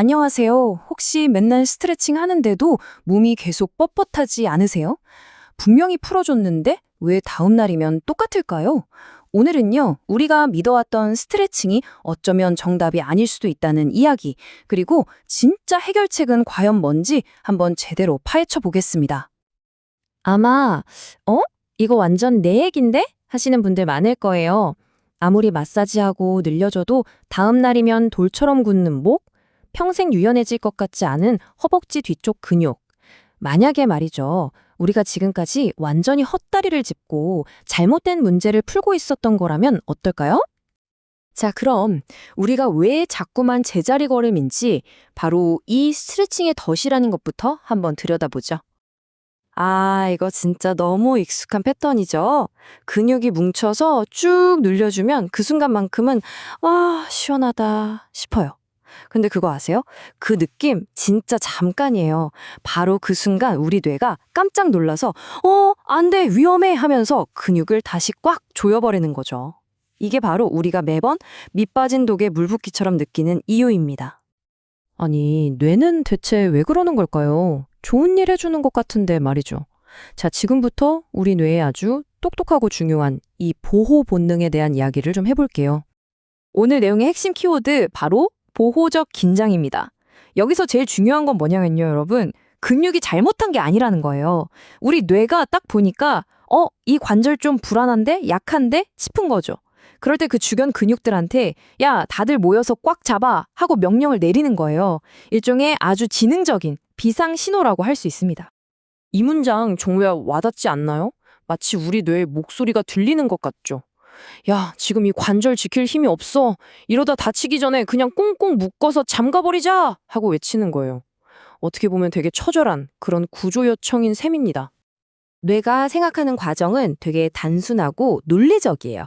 안녕하세요. 혹시 맨날 스트레칭 하는데도 몸이 계속 뻣뻣하지 않으세요? 분명히 풀어줬는데 왜 다음 날이면 똑같을까요? 오늘은요, 우리가 믿어왔던 스트레칭이 어쩌면 정답이 아닐 수도 있다는 이야기, 그리고 진짜 해결책은 과연 뭔지 한번 제대로 파헤쳐 보겠습니다. 아마, 어? 이거 완전 내 얘긴데? 하시는 분들 많을 거예요. 아무리 마사지하고 늘려줘도 다음 날이면 돌처럼 굳는 목, 평생 유연해질 것 같지 않은 허벅지 뒤쪽 근육. 만약에 말이죠. 우리가 지금까지 완전히 헛다리를 짚고 잘못된 문제를 풀고 있었던 거라면 어떨까요? 자, 그럼 우리가 왜 자꾸만 제자리 걸음인지 바로 이 스트레칭의 덫이라는 것부터 한번 들여다보죠. 아, 이거 진짜 너무 익숙한 패턴이죠. 근육이 뭉쳐서 쭉 늘려주면 그 순간만큼은 와, 시원하다 싶어요. 근데 그거 아세요? 그 느낌 진짜 잠깐이에요. 바로 그 순간 우리 뇌가 깜짝 놀라서 어, 안 돼, 위험해 하면서 근육을 다시 꽉 조여버리는 거죠. 이게 바로 우리가 매번 밑 빠진 독에 물 붓기처럼 느끼는 이유입니다. 아니, 뇌는 대체 왜 그러는 걸까요? 좋은 일 해주는 것 같은데 말이죠. 자, 지금부터 우리 뇌에 아주 똑똑하고 중요한 이 보호 본능에 대한 이야기를 좀 해볼게요. 오늘 내용의 핵심 키워드 바로 보호적 긴장입니다. 여기서 제일 중요한 건 뭐냐면요, 여러분. 근육이 잘못한 게 아니라는 거예요. 우리 뇌가 딱 보니까 어, 이 관절 좀 불안한데? 약한데? 싶은 거죠. 그럴 때 그 주변 근육들한테 야, 다들 모여서 꽉 잡아 하고 명령을 내리는 거예요. 일종의 아주 지능적인 비상 신호라고 할 수 있습니다. 이 문장 정말 와닿지 않나요? 마치 우리 뇌의 목소리가 들리는 것 같죠. 야, 지금 이 관절 지킬 힘이 없어. 이러다 다치기 전에 그냥 꽁꽁 묶어서 잠가버리자! 하고 외치는 거예요. 어떻게 보면 되게 처절한 그런 구조 요청인 셈입니다. 뇌가 생각하는 과정은 되게 단순하고 논리적이에요.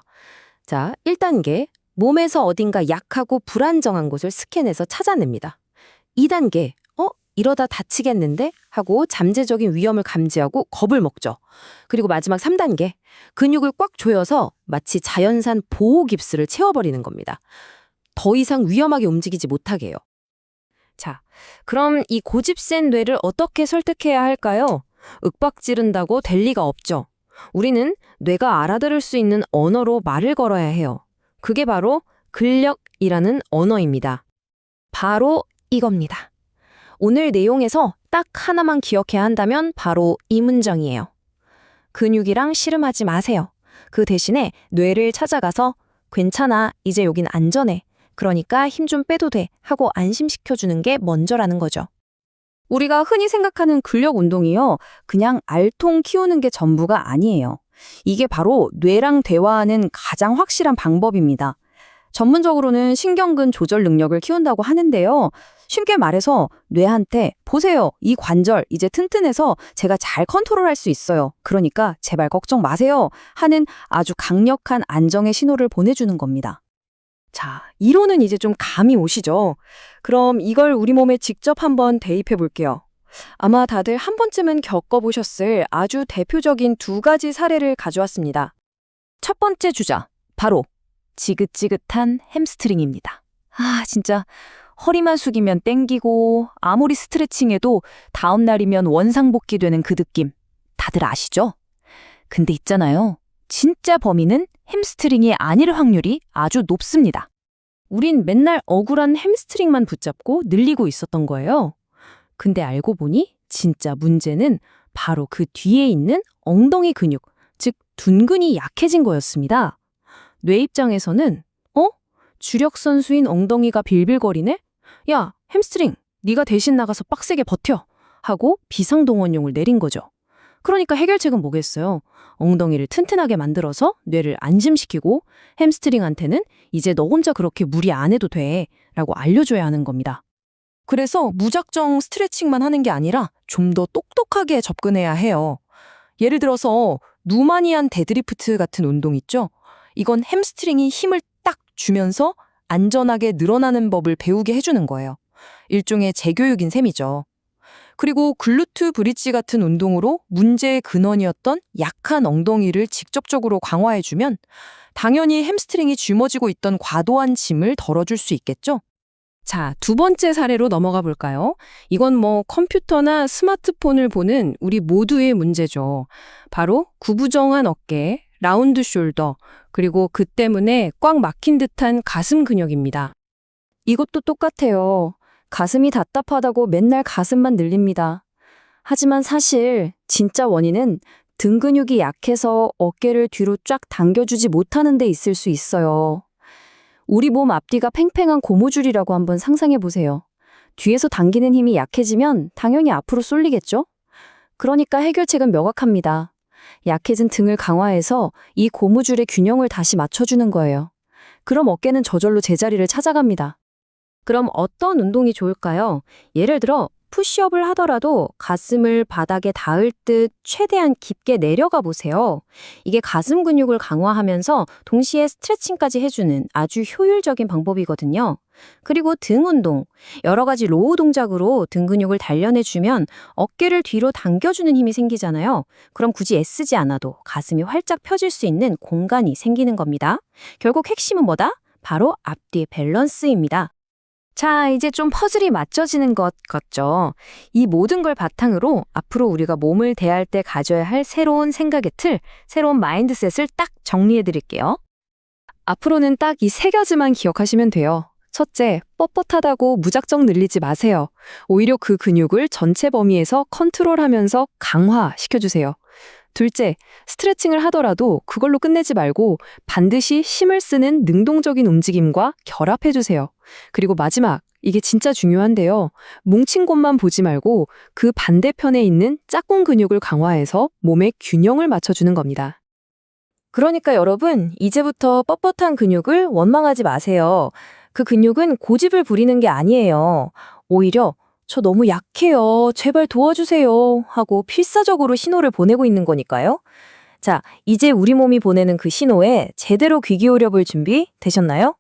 자, 1단계. 몸에서 어딘가 약하고 불안정한 곳을 스캔해서 찾아냅니다. 2단계. 어? 이러다 다치겠는데? 하고 잠재적인 위험을 감지하고 겁을 먹죠. 그리고 마지막 3단계. 근육을 꽉 조여서 마치 자연산 보호 깁스를 채워버리는 겁니다. 더 이상 위험하게 움직이지 못하게 해요. 자, 그럼 이 고집 센 뇌를 어떻게 설득해야 할까요? 윽박 지른다고 될 리가 없죠. 우리는 뇌가 알아들을 수 있는 언어로 말을 걸어야 해요. 그게 바로 근력이라는 언어입니다. 바로 이겁니다. 오늘 내용에서 딱 하나만 기억해야 한다면 바로 이 문장이에요. 근육이랑 씨름하지 마세요. 그 대신에 뇌를 찾아가서 괜찮아, 이제 여긴 안전해. 그러니까 힘 좀 빼도 돼. 하고 안심시켜주는 게 먼저라는 거죠. 우리가 흔히 생각하는 근력 운동이요. 그냥 알통 키우는 게 전부가 아니에요. 이게 바로 뇌랑 대화하는 가장 확실한 방법입니다. 전문적으로는 신경근 조절 능력을 키운다고 하는데요. 쉽게 말해서 뇌한테 보세요. 이 관절 이제 튼튼해서 제가 잘 컨트롤할 수 있어요. 그러니까 제발 걱정 마세요. 하는 아주 강력한 안정의 신호를 보내주는 겁니다. 자, 이론은 이제 좀 감이 오시죠? 그럼 이걸 우리 몸에 직접 한번 대입해 볼게요. 아마 다들 한 번쯤은 겪어보셨을 아주 대표적인 두 가지 사례를 가져왔습니다. 첫 번째 주자, 바로 지긋지긋한 햄스트링입니다. 아, 진짜 허리만 숙이면 땡기고 아무리 스트레칭해도 다음 날이면 원상복귀 되는 그 느낌. 다들 아시죠? 근데 있잖아요. 진짜 범인은 햄스트링이 아닐 확률이 아주 높습니다. 우린 맨날 억울한 햄스트링만 붙잡고 늘리고 있었던 거예요. 근데 알고 보니 진짜 문제는 바로 그 뒤에 있는 엉덩이 근육, 즉 둔근이 약해진 거였습니다. 뇌 입장에서는 어? 주력 선수인 엉덩이가 빌빌거리네? 야, 햄스트링, 네가 대신 나가서 빡세게 버텨. 하고 비상동원용을 내린 거죠. 그러니까 해결책은 뭐겠어요? 엉덩이를 튼튼하게 만들어서 뇌를 안심시키고 햄스트링한테는 이제 너 혼자 그렇게 무리 안 해도 돼 라고 알려줘야 하는 겁니다. 그래서 무작정 스트레칭만 하는 게 아니라 좀 더 똑똑하게 접근해야 해요. 예를 들어서 누마니안 데드리프트 같은 운동 있죠? 이건 햄스트링이 힘을 딱 주면서 안전하게 늘어나는 법을 배우게 해주는 거예요. 일종의 재교육인 셈이죠. 그리고 글루트 브릿지 같은 운동으로 문제의 근원이었던 약한 엉덩이를 직접적으로 강화해주면 당연히 햄스트링이 짊어지고 있던 과도한 짐을 덜어줄 수 있겠죠? 자, 두 번째 사례로 넘어가 볼까요? 이건 뭐 컴퓨터나 스마트폰을 보는 우리 모두의 문제죠. 바로 구부정한 어깨, 라운드 숄더, 그리고 그 때문에 꽉 막힌 듯한 가슴 근육입니다. 이것도 똑같아요. 가슴이 답답하다고 맨날 가슴만 늘립니다. 하지만 사실 진짜 원인은 등 근육이 약해서 어깨를 뒤로 쫙 당겨주지 못하는 데 있을 수 있어요. 우리 몸 앞뒤가 팽팽한 고무줄이라고 한번 상상해 보세요. 뒤에서 당기는 힘이 약해지면 당연히 앞으로 쏠리겠죠? 그러니까 해결책은 명확합니다. 약해진 등을 강화해서 이 고무줄의 균형을 다시 맞춰주는 거예요. 그럼 어깨는 저절로 제자리를 찾아갑니다. 그럼 어떤 운동이 좋을까요? 예를 들어 푸시업을 하더라도 가슴을 바닥에 닿을 듯 최대한 깊게 내려가 보세요. 이게 가슴 근육을 강화하면서 동시에 스트레칭까지 해주는 아주 효율적인 방법이거든요. 그리고 등 운동. 여러 가지 로우 동작으로 등 근육을 단련해주면 어깨를 뒤로 당겨주는 힘이 생기잖아요. 그럼 굳이 애쓰지 않아도 가슴이 활짝 펴질 수 있는 공간이 생기는 겁니다. 결국 핵심은 뭐다? 바로 앞뒤 밸런스입니다. 자, 이제 좀 퍼즐이 맞춰지는 것 같죠? 이 모든 걸 바탕으로 앞으로 우리가 몸을 대할 때 가져야 할 새로운 생각의 틀, 새로운 마인드셋을 딱 정리해 드릴게요. 앞으로는 딱 이 세 가지만 기억하시면 돼요. 첫째, 뻣뻣하다고 무작정 늘리지 마세요. 오히려 그 근육을 전체 범위에서 컨트롤하면서 강화시켜주세요. 둘째, 스트레칭을 하더라도 그걸로 끝내지 말고 반드시 힘을 쓰는 능동적인 움직임과 결합해주세요. 그리고 마지막, 이게 진짜 중요한데요. 뭉친 곳만 보지 말고 그 반대편에 있는 짝꿍 근육을 강화해서 몸의 균형을 맞춰주는 겁니다. 그러니까 여러분, 이제부터 뻣뻣한 근육을 원망하지 마세요. 그 근육은 고집을 부리는 게 아니에요. 오히려 저 너무 약해요. 제발 도와주세요. 하고 필사적으로 신호를 보내고 있는 거니까요. 자, 이제 우리 몸이 보내는 그 신호에 제대로 귀 기울여 볼 준비 되셨나요?